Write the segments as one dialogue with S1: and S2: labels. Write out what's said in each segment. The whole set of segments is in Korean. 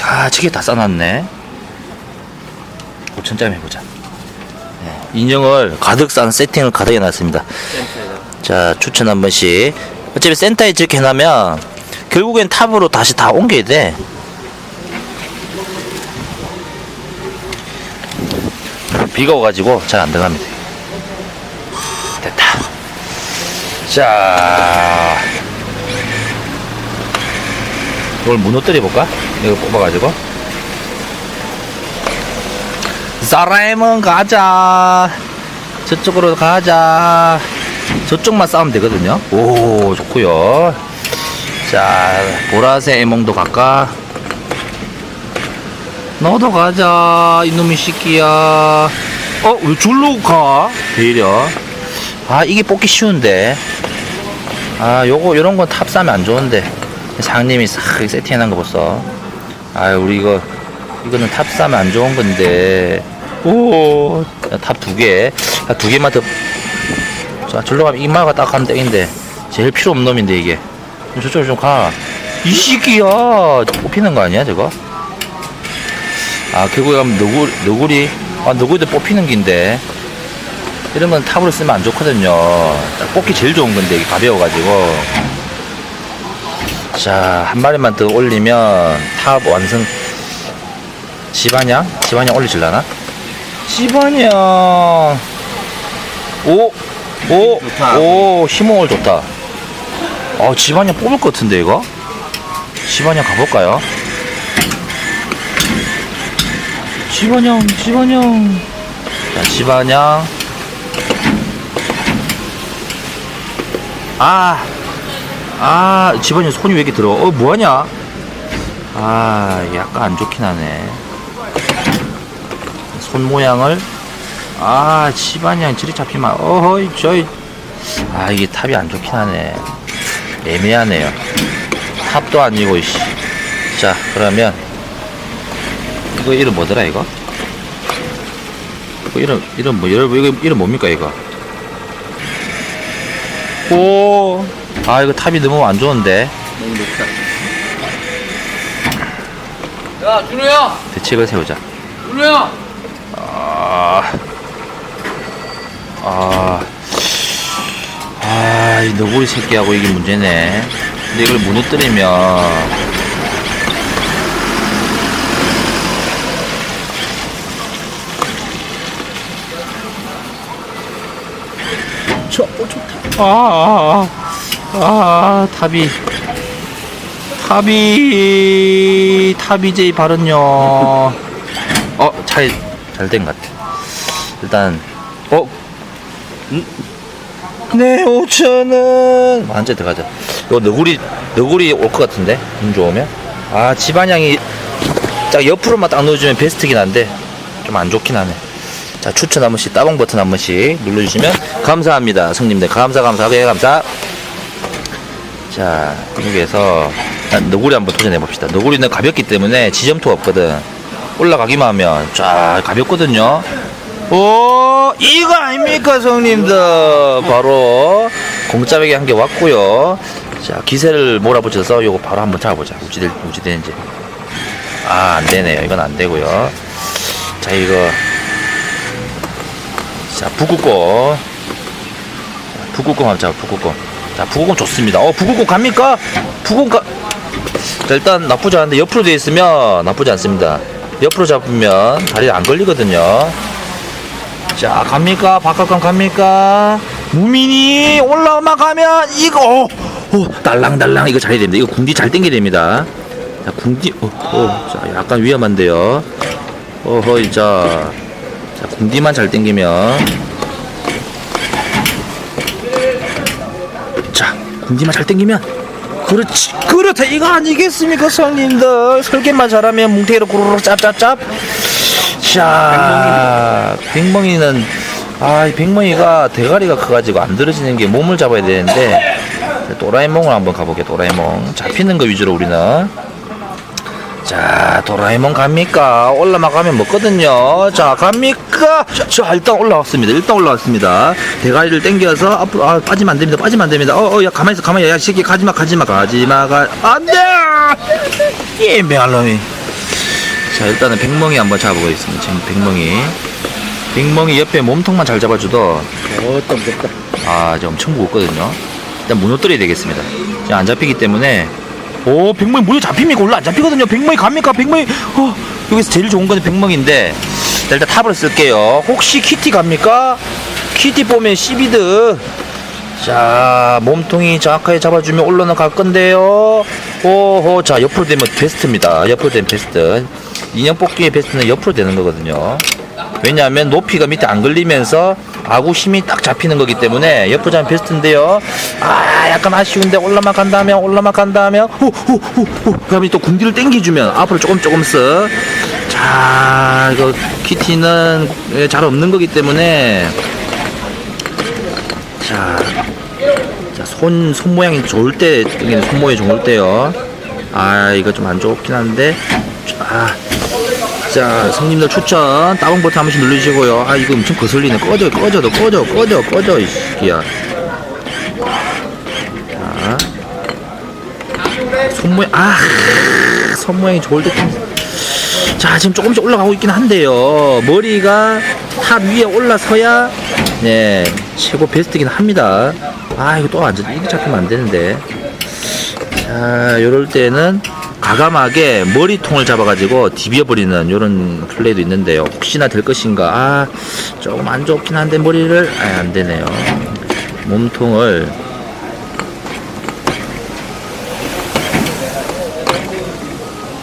S1: 야, 저게 다 싸놨네. 5천짜리 해보자. 네, 인형을 가득 싼 세팅을 가득 해놨습니다. 자, 추천 한 번씩. 어차피 센터에 저렇게 해놓으면 결국엔 탑으로 다시 다 옮겨야 돼. 비가 오가지고 잘 안 들어갑니다. 됐다. 자, 이걸 무너뜨려 볼까? 이거 뽑아가지고. 사라에몬 가자. 저쪽으로 가자. 저쪽만 싸우면 되거든요. 오, 좋고요. 자, 보라색 에몽도 갈까? 너도 가자, 이놈의 새끼야. 어, 왜 줄로 가? 왜 이려? 아, 이게 뽑기 쉬운데. 아, 요거, 요런 건 탑 싸면 안 좋은데. 상님이 싹 세팅해놓은 거 보소. 아, 우리 이거, 이거는 탑 싸면 안 좋은 건데. 오, 탑 두 개. 아, 두 개만 더. 자, 절로 가면 이마가 딱 가면 땡인데. 제일 필요 없는 놈인데, 이게. 좀 저쪽으로 좀 가. 이 새끼야. 뽑히는 거 아니야, 저거? 아, 결국에 가면 너구리, 너구리. 아, 너구리도 뽑히는 긴데. 이런 건 탑으로 쓰면 안 좋거든요. 딱 뽑기 제일 좋은 건데, 이게 가벼워가지고. 자, 한 마리만 더 올리면 탑 완성. 지반양? 지반양 올리질라나? 지반양. 오! 오!
S2: 좋다.
S1: 오! 힘을 좋다. 어, 지반양 뽑을 것 같은데, 이거? 지반양 가볼까요? 지반양, 지반양. 자, 지반양. 아! 아, 집안에 손이 왜 이렇게 들어? 어, 뭐하냐? 아, 약간 안 좋긴 하네. 손 모양을, 아, 집안이랑 저리 잡히면, 어허이, 저이, 아, 이게 탑이 안 좋긴 하네. 애매하네요. 탑도 아니고, 씨. 자, 그러면, 이거 이름 뭐더라, 이거? 이거 이름, 이름 뭐, 여러분, 이거 이름 뭡니까, 이거? 오, 아, 이거 탑이 너무 안 좋은데.
S2: 너무 높다.
S3: 야, 준호야!
S1: 대책을 세우자.
S3: 준호야!
S1: 아, 아, 아, 이 너구리 새끼하고 이게 문제네. 근데 이걸 무너뜨리면, 저, 어, 좋다. 아, 아, 아, 탑이, 탑이, 탑이제이 발은요. 어, 잘, 잘 된 것 같아. 일단, 어? 음? 네, 5천원. 완전 들어가자. 이거 너구리, 너구리 올 것 같은데? 운 좋으면? 아, 집안양이 딱 옆으로만 딱 넣어주면 베스트긴 한데, 좀 안 좋긴 하네. 자, 추천 한 번씩, 따봉 버튼 한 번씩 눌러주시면 감사합니다. 성님들, 감사, 감사, 네, 감사. 자, 여기에서 너구리 한번 도전해 봅시다. 너구리는 가볍기 때문에 지점토가 없거든. 올라가기만 하면 쫙 가볍거든요. 오, 이거 아닙니까, 성님들? 바로 공짜배기 한 개 왔고요. 자, 기세를 몰아붙여서 요거 바로 한번 잡아보자. 우지 될, 우지 되는지. 아, 안 되네요. 이건 안 되고요. 자, 이거. 자, 북극곰. 북극곰 한번 잡아, 북극곰. 자, 북극곰 좋습니다. 어, 북극곰 갑니까? 북극곰 가. 자, 일단 나쁘지 않은데 옆으로 되어 있으면 나쁘지 않습니다. 옆으로 잡으면 다리 안 걸리거든요. 자, 갑니까? 바깥감 갑니까? 무민이 올라오만 가면 이거, 어, 어, 달랑달랑 이거 잘해야 됩니다. 이거 궁디 잘 땡겨야 됩니다. 자, 궁디, 어, 어, 자, 약간 위험한데요. 어허이, 자, 자, 궁디만 잘 땡기면. 자, 궁디만 잘 땡기면. 그렇지, 그렇다. 이거 아니겠습니까, 성님들? 설계만 잘하면 뭉태기로 구르륵 짭짭짭. 자, 백멍이는, 아, 이 백멍이가 대가리가 커가지고 안 들어지는 게 몸을 잡아야 되는데, 도라에몽을 한번 가보게, 도라에몽. 잡히는 거 위주로 우리는. 자, 도라에몽 갑니까? 올라만 가면 먹거든요. 자, 갑니까? 자, 자, 일단 올라왔습니다. 일단 올라왔습니다. 대가리를 당겨서 앞으로, 아, 빠지면 안 됩니다. 빠지면 안 됩니다. 어, 어, 야, 가만히 있어, 가만히 있어. 야, 이 새끼, 가지마, 가지마, 가지마, 가, 안 돼! 이 맹할 놈이. 자, 일단은 백멍이 한번 잡아보겠습니다. 지금 백멍이. 백멍이 옆에 몸통만 잘 잡아주더.
S2: 어떤 것다.
S1: 아, 이제 엄청 무겁거든요. 일단 무너뜨려야 되겠습니다. 지금 안 잡히기 때문에. 오, 백멍이 물에 잡힙니까? 원래 안 잡히거든요. 백멍이 갑니까? 백멍이. 어, 여기서 제일 좋은 거는 백멍인데. 자, 일단 탑을 쓸게요. 혹시 키티 갑니까? 키티 보면 시비드. 자, 몸통이 정확하게 잡아주면 올라는 갈 건데요. 오호, 자, 옆으로 되면 베스트입니다. 옆으로 되면 베스트. 인형 뽑기의 베스트는 옆으로 되는 거거든요. 왜냐하면 높이가 밑에 안 걸리면서 아구 힘이 딱 잡히는 거기 때문에 잡으면 베스트인데요. 아, 약간 아쉬운데 올라만 간 다음에, 올라만 간 다음에, 후, 후, 후, 후. 그 다음에 또 궁디를 당겨주면 앞으로 조금 조금씩. 자, 이거 키티는 예, 잘 없는 거기 때문에 자, 자, 손, 손 모양이 좋을 때, 손 모양이 좋을 때요. 아, 이거 좀 안 좋긴 한데. 아, 자, 성님들 추천, 따봉 버튼 한 번씩 눌러주시고요. 아, 이거 엄청 거슬리네. 꺼져, 꺼져, 너 꺼져, 꺼져, 꺼져, 이 새끼야. 자, 손 모양, 아, 손 모양이 좋을 때. 좀- 자, 지금 조금씩 올라가고 있긴 한데요. 머리가 탑 위에 올라서야, 네, 최고 베스트긴 합니다. 아, 이거 또 완전, 이거 잡히면 안 되는데. 자, 요럴 때는 가감하게 머리통을 잡아가지고 디벼버리는 요런 플레이도 있는데요. 혹시나 될 것인가. 아, 조금 안 좋긴 한데 머리를, 아, 안 되네요. 몸통을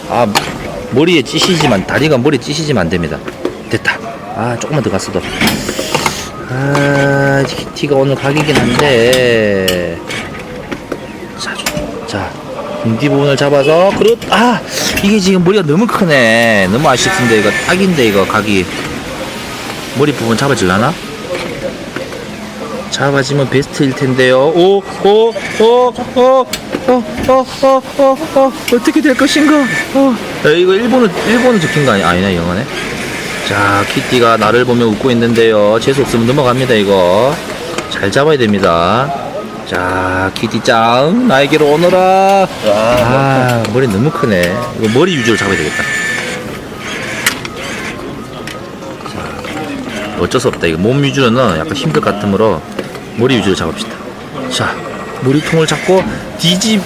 S1: 아 머리에 찌시지만 다리가 머리에 찌시지면 안 됩니다 됐다 아 조금만 더 갔어도 아 키티가 오늘 각이긴 한데 자, 좀- 자 인디 부분을 잡아서 그렇 아 이게 지금 머리가 너무 크네 너무 아쉽습니다 이거 딱인데 이거 각이 머리 부분 잡아질라나? 잡아지면 베스트일 텐데요. 오, 오, 오, 오, 어, 어, 어, 어, 어, 어떻게 될 것인가? 어, 야, 이거 일본은 일본은 적힌 거 아니 아니네 영어네. 자, 키티가 나를 보며 웃고 있는데요. 재수 없으면 넘어갑니다 이거. 잘 잡아야 됩니다. 자, 키티짱 나에게로 오너라. 아, 머리 너무 크네. 이거 머리 위주로 잡아야 되겠다. 어쩔 수 없다. 이거 몸 위주로는 약간 힘들 것 같으므로 머리 위주로 잡읍시다. 자, 머리통을 잡고 뒤집,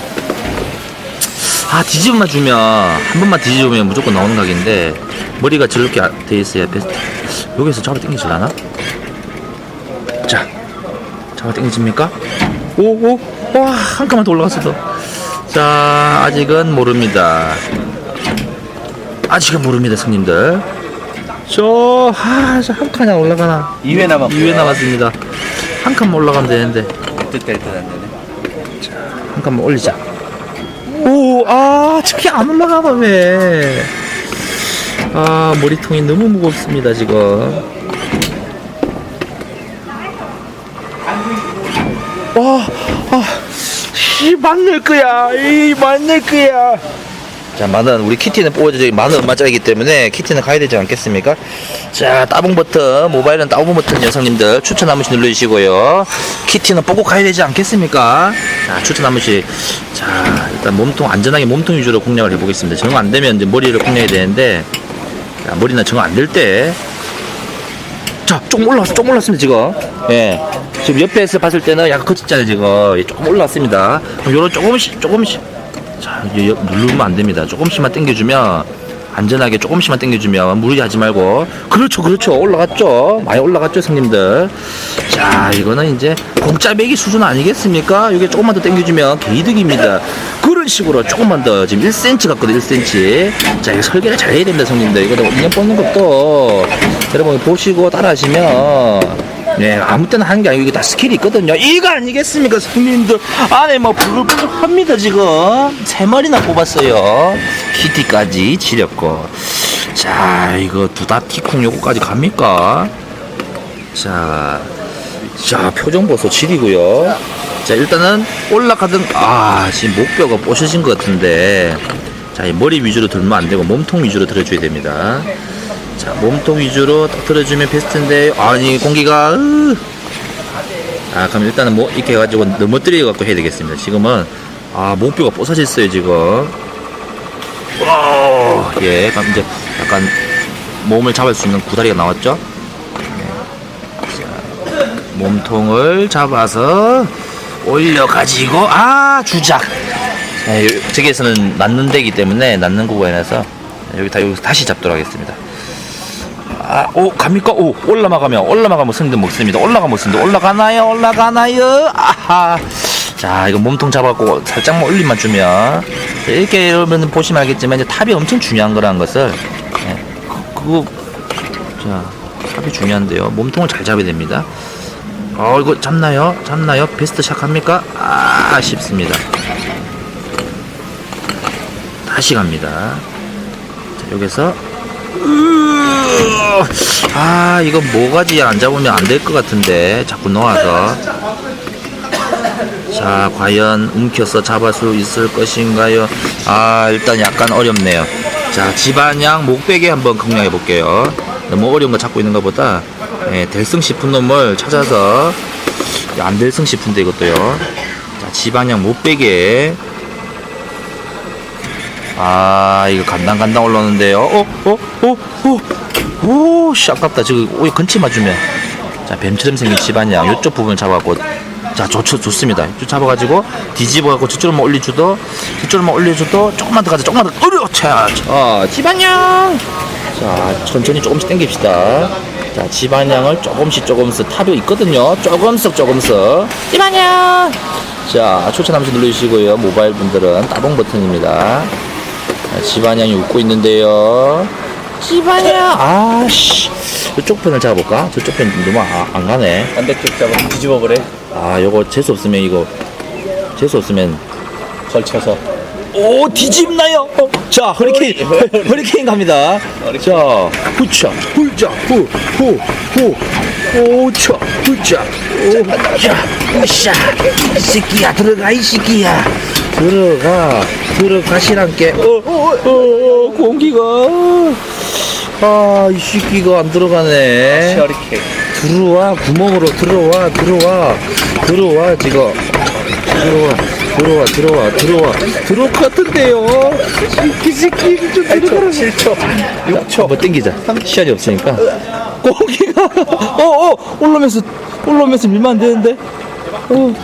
S1: 아, 뒤집어만 주면, 한 번만 뒤집으면 무조건 나오는 각인데, 머리가 저렇게 아- 돼 있어야 베스트. 여기서 잡아 당기질라나? 자, 잡아 당기집니까? 오, 오, 와, 한 칸만 더 올라갔어도. 자, 아직은 모릅니다. 아직은 모릅니다, 손님들. 저, 아, 저한 칸이 올라가나.
S2: 2회 남았고.
S1: 2회 남았습니다. 한 칸만 올라가면 되는데.
S2: 뜻될 듯안 되네.
S1: 한 칸만 올리자. 오, 아, 저게 안 올라가나, 왜. 아, 머리통이 너무 무겁습니다, 지금. 와, 아, 씨, 맞늘 거야. 이, 맞늘 거야. 자, 마늘, 우리 키티는 뽑아줘. 마늘 엄마짜이기 때문에 키티는 가야 되지 않겠습니까? 자, 따봉 버튼, 모바일은 따봉 버튼 여성님들 추천 한 번씩 눌러주시고요. 키티는 뽑고 가야 되지 않겠습니까? 자, 추천 한 번씩. 자, 일단 몸통, 안전하게 몸통 위주로 공략을 해보겠습니다. 정 안 되면 이제 머리를 공략해야 되는데, 자, 머리는 정안 될 때. 자, 조금 올라왔어, 조금 올랐습니다, 지금. 예. 지금 옆에서 봤을 때는 약간 거쳤잖아요, 지금. 예, 조금 올라왔습니다. 요런 조금씩, 조금씩. 자, 옆- 누르면 안 됩니다. 조금씩만 당겨주면, 안전하게 조금씩만 당겨주면, 무리하지 말고. 그렇죠, 그렇죠. 올라갔죠. 많이 올라갔죠, 성님들. 자, 이거는 이제 공짜 매기 수준 아니겠습니까? 이게 조금만 더 당겨주면 개이득입니다. 그런 식으로 조금만 더, 지금 1cm 같거든요, 1cm. 자, 이거 설계를 잘 해야 됩니다, 성님들. 이거 인형 뽑는 것도, 여러분 보시고 따라 하시면, 네, 아무 때나 하는 게 아니고 이게 다 스킬이 있거든요. 이거 아니겠습니까, 손님들? 안에 뭐 부글부글 합니다, 지금. 세 마리나 뽑았어요. 키티까지 지렸고. 자, 이거 두다티콩 요거까지 갑니까? 자, 자, 표정 보소 지리고요. 자, 일단은 올라가던, 아, 지금 목뼈가 뽀셔진 것 같은데. 자, 이 머리 위주로 들면 안 되고 몸통 위주로 들어줘야 됩니다. 자, 몸통 위주로 딱 들어주면 베스트인데, 아니, 공기가, 으. 아, 그럼 일단은 뭐, 이렇게 해가지고 넘어뜨려 갖고 해야 되겠습니다. 지금은, 아, 목뼈가 뽀사졌어요, 지금. 오, 예, 그럼 이제 약간 몸을 잡을 수 있는 구다리가 나왔죠. 네. 자, 몸통을 잡아서 올려가지고 아 주작. 네, 요- 저기에서는 낳는 데기 때문에 낳는 구간이라서 여기 다 여기서 다시 잡도록 하겠습니다. 아, 오, 갑니까? 오, 올라가면, 올라가면 승들 먹습니다. 올라가면 승들 올라가나요? 올라가나요? 아하. 자, 이거 몸통 잡았고, 살짝만 올림만 주면. 자, 이렇게 여러분 보시면 알겠지만, 이제 탑이 엄청 중요한 거라는 것을, 예, 그, 그거, 자, 탑이 중요한데요. 몸통을 잘 잡아야 됩니다. 어, 이거 잡나요? 잡나요? 베스트 샷 합니까? 아, 아쉽습니다. 다시 갑니다. 자, 여기서 으, 아 이거 모가지 안 잡으면 안 될 것 같은데 자꾸 놓아서 자 과연 움켜서 잡을 수 있을 것인가요 아 일단 약간 어렵네요 자 집안양 목베개 한번 공략해 볼게요 너무 어려운 거 잡고 있는 것보다 예, 될승 싶은 놈을 찾아서 안 될승 싶은데 이것도요 자 집안양 목베개 아 이거 간당간당 올라오는데요 어? 어? 어? 어? 오, 씨, 아깝다. 지금, 오, 근치 맞으면. 자, 뱀처럼 생긴 집안양, 요쪽 부분 잡아갖고. 자, 좋죠, 좋습니다. 쭉 잡아가지고, 뒤집어갖고, 저쪽으로만 올려주도, 뒤쪽으로만 올려주도, 조금만 더 가자, 조금만 더, 어려! 자, 자, 집안양! 자, 천천히 조금씩 당깁시다. 자, 집안양을 조금씩 조금씩 탑이 있거든요. 조금씩 조금씩. 집안양! 자, 추천 한 번씩 눌러주시고요. 모바일 분들은 따봉 버튼입니다. 자, 집안양이 웃고 있는데요. 집안양! 아씨. 이쪽 편을 잡아볼까? 저쪽 편 너무 아, 안 가네.
S2: 반대쪽 잡아 뒤집어 버려.
S1: 아, 요거 재수 없으면 이거, 재수 없으면.
S2: 걸쳐서.
S1: 오, 뒤집나요? 어, 자, 허리케인, 허- 허리케인 갑니다. 자, 후차, 후자, 후, 후, 후, 오차, 후자, 오차, 으쌰. 이 새끼야, 들어가, 이 새끼야. 들어가, 들어가시란께. 어, 어, 어, 어, 공기가. 아, 이 새끼가 안 들어가네.
S2: 셔리케인.
S1: 들어와 구멍으로 들어와 들어와 들어와 지금 들어와 들어와 들어와 들어와. 들어올 것 같은데요? 이 새끼 좀 들어가라.
S2: 7초.
S1: 6초. 뭐 땡기자. 시간이 없으니까. 고기가 어어 올라오면서 올라오면서 밀면 안 되는데. 어.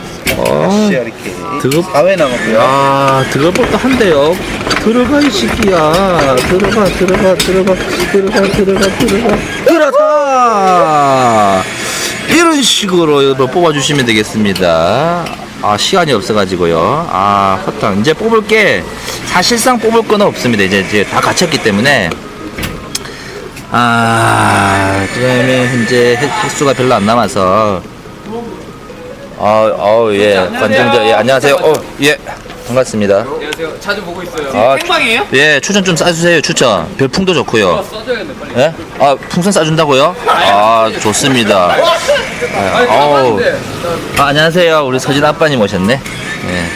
S2: 셔리케인.
S1: 그거
S2: 4회 남았고요.
S1: 아 들어갈 법도 한데요? 들어가 이 새끼야. 들어가 들어가 들어가 들어가 들어가 들어가. 들어가 이런 식으로 여러분 뽑아주시면 되겠습니다 아 시간이 없어가지고요 아 허탕 이제 뽑을 게 사실상 뽑을 거는 없습니다 이제 이제 다 갇혔기 때문에 아 그러면 현재 횟- 횟수가 별로 안 남아서 아, 어, 예, 관종자, 예, 안녕하세요. 어, 예, 반갑습니다.
S3: 안녕하세요. 자주 보고 있어요.
S1: 아,
S3: 생방이에요?
S1: 예, 추천 좀 싸주세요, 추천. 별풍도 좋고요.
S3: 빨리.
S1: 예? 아, 풍선 싸준다고요? 아, 좋습니다. 아, 어우.
S3: 깜빡인데.
S1: 아, 안녕하세요. 우리 서진 아빠님 오셨네. 예.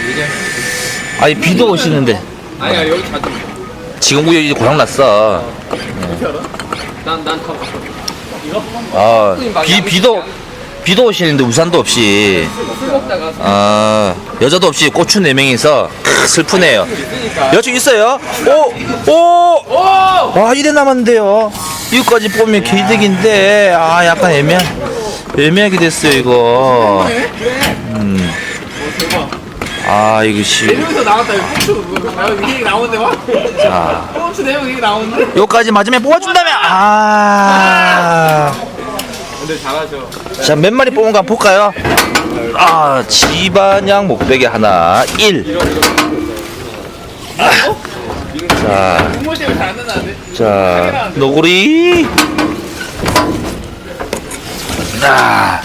S1: 아니, 비도 오시는데.
S3: 아니야 여기 자주.
S1: 지금 우리 이제 고장 났어.
S3: 난난다 봤어. 이거
S1: 아, 비, 비도, 비도 오시는데 우산도 없이.
S3: 술 먹다가
S1: 아, 여자도 없이 고추 네명이서 슬프네요.
S3: 있으니까.
S1: 여친 있어요? 오! 오!
S3: 오!
S1: 와, 이래 남았는데요. 이거까지 뽑으면 개이득인데, 아, 약간 애매, 애매하게 됐어요, 이거. 음. 아, 이거 씨.
S3: 여기서 나왔다. 이거 이게 나오는데 와.
S1: 자,
S3: 꽁추 내용 이게 나오는데.
S1: 요까지 맞으면 뽑아준다면, 아.
S3: 근데 잘하죠.
S1: 자, 몇 마리 뽑은 거 한번 볼까요? 아, 집안양 목베개 하나, 1. 자,
S3: 국물 때문에 잘안 된다는데.
S1: 자, 노구리. 자,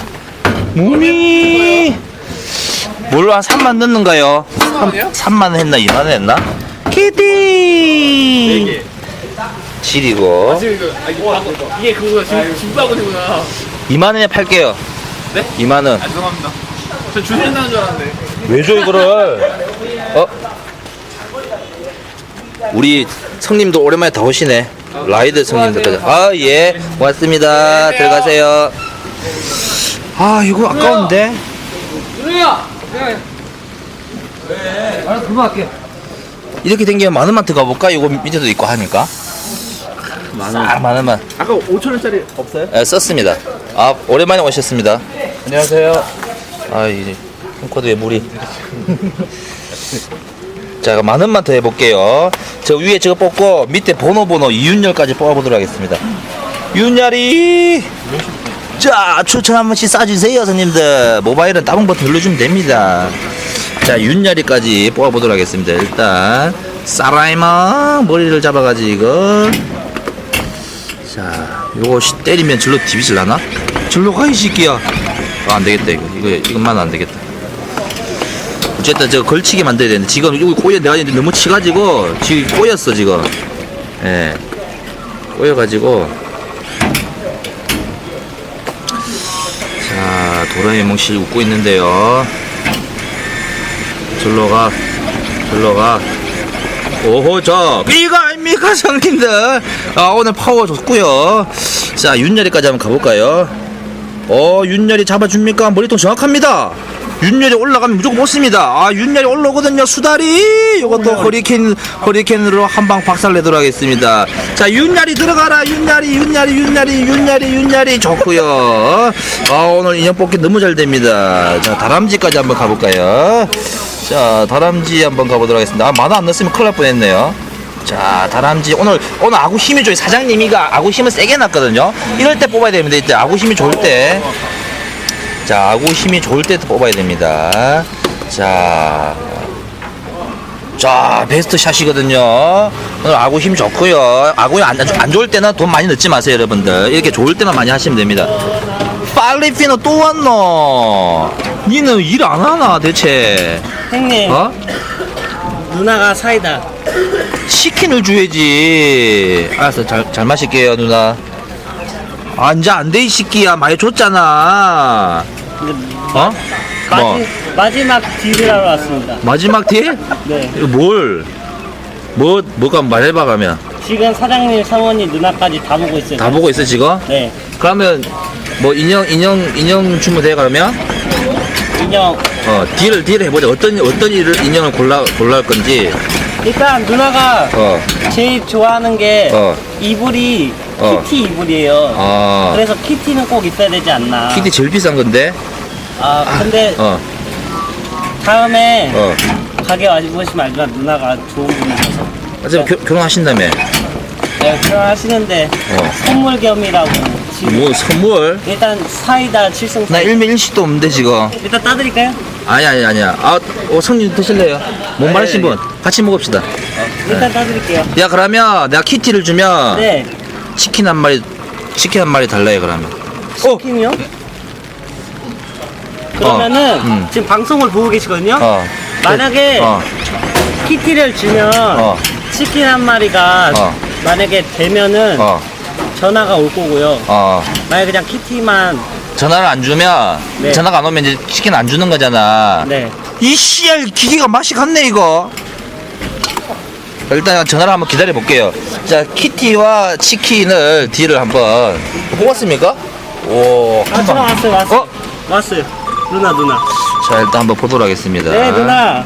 S1: 무미. 뭘로 한 3만 넣는가요?
S3: 3만이요?
S1: 3 만 했나 2만 했나? 키티. 질이고
S3: 지금 이거 아. 이게 그거야. 지금 집바구니구나.
S1: 2만 원에 팔게요.
S3: 네?
S1: 2만 원.
S3: 아 죄송합니다. 저 주신다는 줄 알았는데.
S1: 왜 줘 이거를? 어? 우리 성님도 오랜만에 다 오시네. 라이드 성님들까지. 아 예, 고맙습니다. 들어가세요. 아 이거 아까운데.
S3: 준우야. 네. 알았어 그거 할게.
S1: 이렇게 댕기면 마늘마트 가볼까? 이거 밑에도 있고 하니까. 싹 만원만
S3: 아까 5천 원짜리 없어요?
S1: 예, 썼습니다. 아 오랜만에 오셨습니다.
S3: 안녕하세요
S1: 아 이제 홈코드에 물이. 자, 그럼 만 원만 더 해볼게요. 저 위에 저거 뽑고 밑에 번호 번호 이윤열까지 뽑아보도록 하겠습니다. 윤열이. 자, 추천 한 번씩 쏴주세요, 손님들. 모바일은 따봉 버튼 눌러주면 됩니다. 자, 윤열이까지 뽑아보도록 하겠습니다. 일단 사라이마 머리를 잡아가지고 자, 요거 씨 때리면 절로 디비질라나? 절로 가, 이 새끼야. 아, 안 되겠다, 이거. 이거, 이것만 안 되겠다. 어쨌든 저 걸치게 만들어야 되는데, 지금 이거 꼬여, 내가 이제 너무 치가지고, 지금 꼬였어, 지금. 예. 꼬여가지고. 자, 도라에몽 씨 웃고 있는데요. 절로 가. 절로 가. 오호 저 이거 아닙니까 형님들 아 오늘 파워 좋고요 자 윤열이까지 한번 가볼까요 어 윤열이 잡아줍니까 머리통 정확합니다 윤열이 올라가면 무조건 못습니다. 아 윤열이 올라오거든요. 수다리! 이것도 허리케인 허리케인으로 한 방 박살 내도록 하겠습니다. 자 윤열이 들어가라! 윤열이 윤열이 윤열이 윤열이 윤열이 좋고요. 아 오늘 인형 뽑기 너무 잘 됩니다. 자 다람쥐까지 한번 가볼까요? 자 다람쥐 한번 가보도록 하겠습니다. 아, 만화 안 넣었으면 큰일 날 뻔했네요. 자 다람쥐. 오늘 오늘 아구 힘이 좋아요 사장님이가 아구 힘을 세게 놨거든요. 이럴 때 뽑아야 됩니다. 이때 아구 힘이 좋을 때 자, 아구 힘이 좋을 때 뽑아야 됩니다. 자. 자, 베스트 샷이거든요. 오늘 아구 힘 좋고요. 아구 안, 안 좋을 때는 돈 많이 넣지 마세요, 여러분들. 이렇게 좋을 때만 많이 하시면 됩니다. 팔리피노 또 왔노? 니는 일 안 하나, 대체?
S4: 형님
S1: 어?
S4: 누나가 사이다
S1: 치킨을 줘야지. 알았어, 잘, 잘 마실게요, 누나. 아, 이제 안 돼, 이 새끼야. 많이 줬잖아. 어? 뭐?
S4: 마지, 마지막 딜을 하러 왔습니다
S1: 마지막 딜?
S4: 네
S1: 이거 뭘? 뭐, 뭐가 말해봐, 가면.
S4: 지금 사장님 사모님 누나까지 다 보고 있어요
S1: 다 보고 있어, 지금?
S4: 네
S1: 그러면, 뭐, 인형, 인형, 인형 주문돼, 그러면?
S4: 인형
S1: 어, 딜을, 딜을 해보자. 어떤, 어떤 일을, 인형을 골라, 골라 할 건지.
S4: 일단 누나가
S1: 어,
S4: 제일 좋아하는 게
S1: 어.
S4: 이불이
S1: 어.
S4: 키티 이불이에요
S1: 아.
S4: 그래서 키티는 꼭 있어야 되지 않나
S1: 키티 제일 비싼 건데?
S4: 아 근데
S1: 어,
S4: 다음에
S1: 어.
S4: 가게 와보시면 알지만 누나가 좋은 분이셔서
S1: 어차피 겨- 결혼하신다며.
S4: 네, 결혼하시는데
S1: 어.
S4: 선물 겸이라고 지금
S1: 뭐, 선물?
S4: 일단 사이다 칠성
S1: 나 일면일식도 없는데, 지금.
S4: 일단 따드릴까요?
S1: 아니, 아니, 아니야. 아, 어, 성님 드실래요? 못
S4: 네,
S1: 마르신 분. 같이 먹읍시다.
S4: 일단 따드릴게요
S1: 야, 그러면 내가 키티를 주면.
S4: 네
S1: 치킨 한 마리 치킨 한 마리 달라요 그러면 어?
S4: 치킨이요? 그러면은
S1: 음.
S4: 지금 방송을 보고 계시거든요.
S1: 어
S4: 만약에
S1: 어,
S4: 키티를 주면
S1: 어.
S4: 치킨 한 마리가
S1: 어.
S4: 만약에 되면은
S1: 어,
S4: 전화가 올 거고요.
S1: 어.
S4: 만약에 그냥 키티만
S1: 전화를 안 주면
S4: 네.
S1: 전화가 안 오면 이제 치킨 안 주는 거잖아
S4: 네
S1: 이 씨알 기계가 맛이 갔네 이거 일단 전화를 한번 기다려 볼게요 자 키티와 치킨을 딜을 한번 뽑았습니까? 오
S4: 아,
S1: 한
S4: 전화
S1: 방.
S4: 왔어요, 왔어요.
S1: 어?
S4: 왔어요. 누나, 누나.
S1: 자 일단 한번 보도록 하겠습니다
S4: 네, 누나.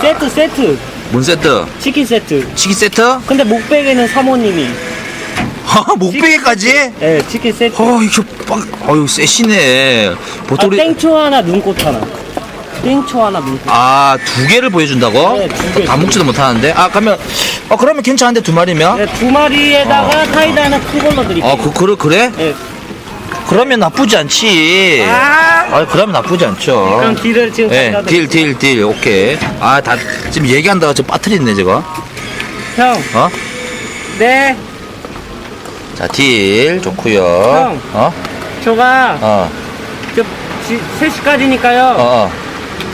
S4: 세트, 세트.
S1: 문 세트
S4: 치킨 세트.
S1: 치킨 세트?
S4: 근데 목베개는 사모님이.
S1: 목베개까지?
S4: 네, 치킨 세트.
S1: 어 이거 빡 어유 세시네
S4: 아,
S1: 보통 우리
S4: 땡초 하나, 눈꽃 하나. 땡초 하나, 눈꽃.
S1: 아, 두 개를 보여준다고?
S4: 네, 두 개.
S1: 다 먹지도 못하는데? 아, 그러면, 어, 그러면 괜찮은데, 두 마리면?
S4: 네, 두 마리에다가 타이드 하나 큰 걸로 드릴게요.
S1: 어, 그, 그래, 그래?
S4: 네.
S1: 그러면 나쁘지 않지.
S4: 아,
S1: 아, 그러면 나쁘지 않죠.
S4: 그럼 딜을 지금
S1: 예,
S4: 갖다
S1: 딜, 딜, 딜, 오케이. 아, 다, 지금 얘기한다가 저 빠뜨리네, 저거.
S4: 형,
S1: 어?
S4: 네,
S1: 자, 딜, 좋구요
S4: 형.
S1: 어?
S4: 저가
S1: 어,
S4: 저 지, 3시까지니까요.
S1: 어, 어.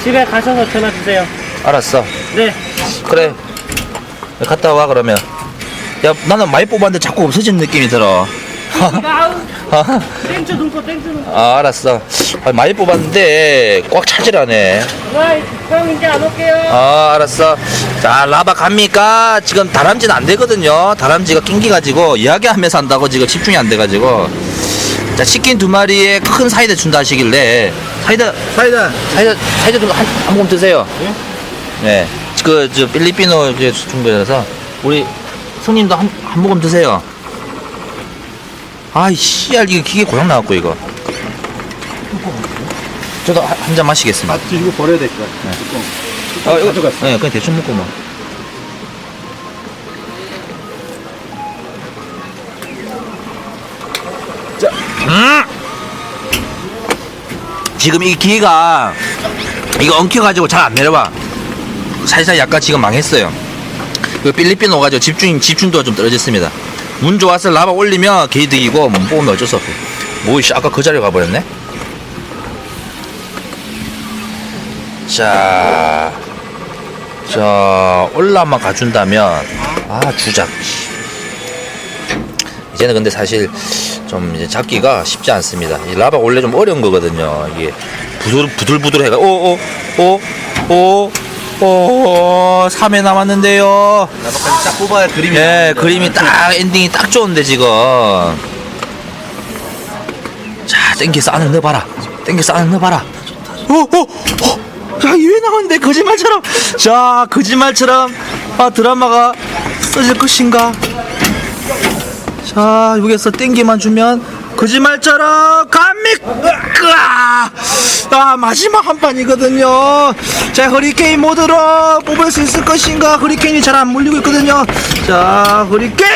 S4: 집에 가셔서 전화 주세요.
S1: 알았어.
S4: 네.
S1: 그래. 갔다 와, 그러면. 야, 나는 많이 뽑았는데 자꾸 없어지는 느낌이 들어.
S4: 아우, 땡초 눈꽃, 땡초 눈꽃.
S1: 아, 알았어. 아, 많이 뽑았는데 꽉 차지라네.
S4: 와, 형 이제 안 올게요.
S1: 아, 알았어. 자, 라바 갑니까? 지금 다람쥐는 안 되거든요. 다람쥐가 낑기가지고 이야기하면서 한다고 지금 집중이 안 돼가지고. 자, 치킨 두 마리에 큰 사이다 준다 하시길래 사이다, 사이다, 사이다, 사이다 좀 한, 한 모금 드세요. 네. 그, 저, 필리핀어 이제 준비해서 우리 손님도 한, 한 모금 드세요. 아이, 씨알, 이거 기계 고장 나왔고, 이거. 저도 한 잔 마시겠습니다.
S3: 아, 이거 버려야 될 것 같아.
S1: 아, 이거,
S3: 가져갔어.
S1: 네, 그냥 대충 먹고 뭐. 음! 지금 이 기계가 이거 엉켜가지고 잘 안 내려와. 살살 약간 지금 망했어요. 그 필리핀 오가지고 집중 집중도가 좀 떨어졌습니다. 운 좋아서 라바 올리면 개이득이고 못 뽑으면 어쩔 수 없고. 뭐 이씨 아까 그 자리에 가버렸네. 자. 자, 올라만 가준다면, 아, 주작. 이제는 근데 사실 좀 이제 잡기가 쉽지 않습니다. 이 라바 원래 좀 어려운 거거든요. 이게 부들, 부들부들해가, 오, 오, 오, 오, 오, 3회 남았는데요.
S3: 나박까지 딱 뽑아야 그림이.
S1: 예, 그림이 딱, 엔딩이 딱 좋은데, 지금. 자, 땡겨서 안에 넣어봐라. 땡겨서 안에 넣어봐라. 오, 오, 오! 자, 이회 나오는데, 거짓말처럼. 자, 거짓말처럼. 아, 드라마가 써질 것인가. 자, 여기서 땡기만 주면, 감믹! 으아! 아, 마지막 한 판이거든요. 자, 허리케인 모드로 뽑을 수 있을 것인가. 허리케인이 잘 안 물리고 있거든요. 자, 허리케인!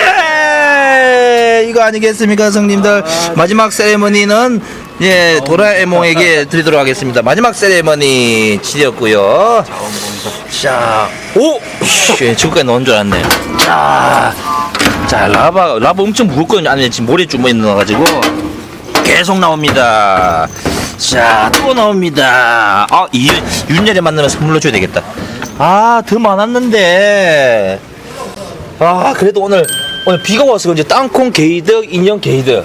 S1: 이거 아니겠습니까, 성님들? 마지막 세레머니는, 예, 도라에몽에게 드리도록 하겠습니다. 마지막 세레머니 치렸고요 자, 오! 씨, 지금까지 넣은 줄 알았네. 자, 자, 라바, 라바 엄청 무겁거든요. 안에 지금 모래 주머니 넣어가지고. 계속 나옵니다. 자, 또 나옵니다. 아, 이, 윤열에 만나면 선물로 줘야 되겠다. 아, 더 많았는데. 아, 그래도 오늘, 오늘 비가 와서 그런지 땅콩 게이득, 인형 게이득.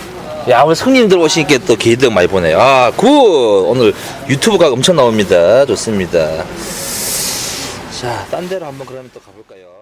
S1: 야, 오늘 손님들 오시니까 또 게이득 많이 보네요. 아, 굿! 오늘 유튜브가 엄청 나옵니다. 좋습니다. 자, 딴 데로 한번 그러면 또 가볼까요?